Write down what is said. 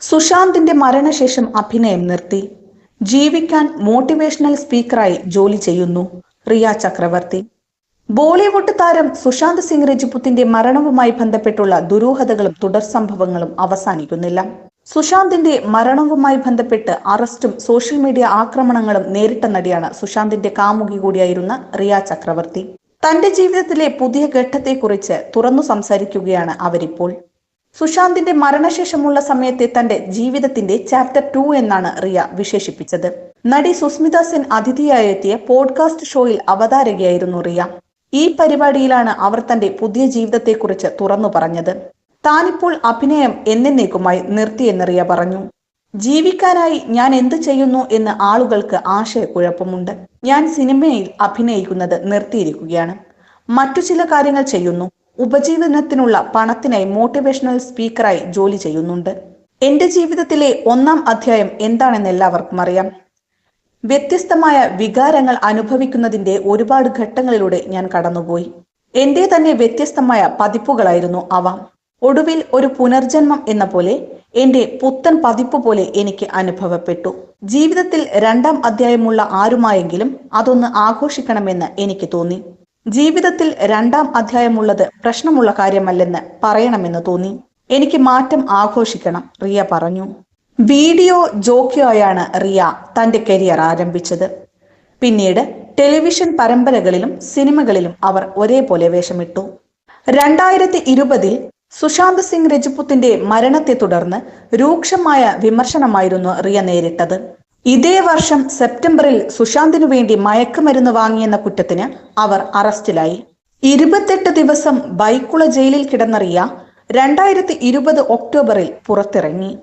സുശാന്തിന്റെ മരണശേഷം അഭിനയം നിർത്തി. ജീവിക്കാൻ മോട്ടിവേഷണൽ സ്പീക്കറായി ജോലി ചെയ്യുന്നു റിയ ചക്രവർത്തി. ബോളിവുഡ് താരം സുശാന്ത് സിംഗ് രജപുത്തിന്റെ മരണവുമായി ബന്ധപ്പെട്ടുള്ള ദുരൂഹതകളും തുടർ സംഭവങ്ങളും അവസാനിക്കുന്നില്ല. സുശാന്തിന്റെ മരണവുമായി ബന്ധപ്പെട്ട് അറസ്റ്റും സോഷ്യൽ മീഡിയ ആക്രമണങ്ങളും നേരിട്ട നടിയാണ് സുശാന്തിന്റെ കാമുകി കൂടിയായിരുന്ന റിയ ചക്രവർത്തി. തന്റെ ജീവിതത്തിലെ പുതിയ ഘട്ടത്തെക്കുറിച്ച് തുറന്നു സംസാരിക്കുകയാണ് അവരിപ്പോൾ. സുശാന്തിന്റെ മരണശേഷമുള്ള സമയത്തെ തന്റെ ജീവിതത്തിന്റെ ചാപ്റ്റർ ടു എന്നാണ് റിയ വിശേഷിപ്പിച്ചത്. നടി സുസ്മിത സെൻ അതിഥിയായി എത്തിയ പോഡ്കാസ്റ്റ് ഷോയിൽ അവതാരകയായിരുന്നു റിയ. ഈ പരിപാടിയിലാണ് അവർ തന്റെ പുതിയ ജീവിതത്തെക്കുറിച്ച് തുറന്നു പറഞ്ഞത്. താനിപ്പോൾ അഭിനയം എന്നേക്കുമായി നിർത്തിയെന്ന് റിയ പറഞ്ഞു. ജീവിക്കാനായി ഞാൻ എന്ത് ചെയ്യുന്നു? എന്ന് ആളുകൾക്ക് ആശയക്കുഴപ്പമുണ്ട്. ഞാൻ സിനിമയിൽ അഭിനയിക്കുന്നത് നിർത്തിയിരിക്കുകയാണ്. മറ്റു ചില കാര്യങ്ങൾ ചെയ്യുന്നു. ഉപജീവനത്തിനുള്ള പണത്തിനായി മോട്ടിവേഷണൽ സ്പീക്കറായി ജോലി ചെയ്യുന്നുണ്ട്. എന്റെ ജീവിതത്തിലെ ഒന്നാം അധ്യായം എന്താണെന്ന് എല്ലാവർക്കും അറിയാം. വ്യത്യസ്തമായ വികാരങ്ങൾ അനുഭവിക്കുന്നതിന്റെ ഒരുപാട് ഘട്ടങ്ങളിലൂടെ ഞാൻ കടന്നുപോയി. എന്റെ തന്നെ വ്യത്യസ്തമായ പതിപ്പുകളായിരുന്നു അവ. ഒടുവിൽ ഒരു പുനർജന്മം എന്ന പോലെ എന്റെ പുത്തൻ പതിപ്പ് പോലെ എനിക്ക് അനുഭവപ്പെട്ടു. ജീവിതത്തിൽ രണ്ടാം അധ്യായമുള്ള ആരുമായെങ്കിലും അതൊന്ന് ആഘോഷിക്കണമെന്ന് എനിക്ക് തോന്നി. ജീവിതത്തിൽ രണ്ടാം അധ്യായമുള്ളത് പ്രശ്നമുള്ള കാര്യമല്ലെന്ന് പറയണമെന്ന് തോന്നി. എനിക്ക് മാറ്റം ആഘോഷിക്കണം റിയ പറഞ്ഞു. വീഡിയോ ജോക്കിയായാണ് റിയ തന്റെ കരിയർ ആരംഭിച്ചത്. പിന്നീട് ടെലിവിഷൻ പരമ്പരകളിലും സിനിമകളിലും അവർ ഒരേപോലെ വേഷമിട്ടു. രണ്ടായിരത്തി ഇരുപതിൽ സുശാന്ത് സിംഗ് രജപുത്തിന്റെ മരണത്തെ തുടർന്ന് രൂക്ഷമായ വിമർശനമായിരുന്നു റിയ നേരിട്ടത്. ഇതേ വർഷം സെപ്റ്റംബറിൽ സുശാന്തിനു വേണ്ടി മയക്കുമരുന്ന് വാങ്ങിയെന്ന കുറ്റത്തിന് അവർ അറസ്റ്റിലായി. ഇരുപത്തെട്ട് ദിവസം ബൈക്കുള ജയിലിൽ കിടന്നറിയ രണ്ടായിരത്തി ഇരുപത് ഒക്ടോബറിൽ പുറത്തിറങ്ങി.